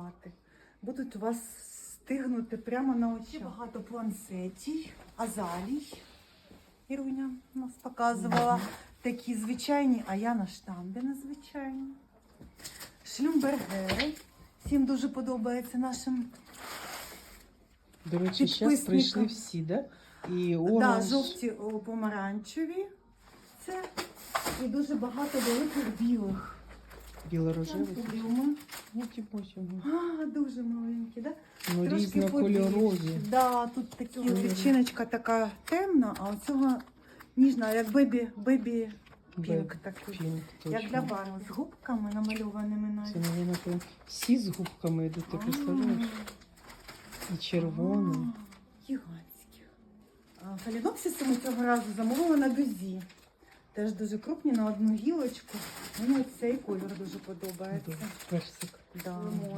купувати. Будуть у вас стигнути прямо на очі. Багато плансетій, азалій. Іруня нас показувала. Такі звичайні, а я на штамбі незвичайні. Шлюмбергери. Всім дуже подобається нашим До речі, зараз прийшли всі, да? І да, жовті помаранчеві. Це і дуже багато великих білих. Біло-рожеві. Блюми. Ну, типу. А, дуже маленькі, да? Ну, Трошки різнокольорові. Да, тут такі відчиночка така темна, а у цього ніжна, як бебі, бебі пінк такий. Пінк, Як для бару з губками намальованими Це, навіть. мабуть, прям всі з губками йдуть, ти представляєш? І червоний. А, ми цього разу замовили на дузі. Теж дуже крупні на одну гілочку. Мені цей колір дуже подобається. Персик. Да.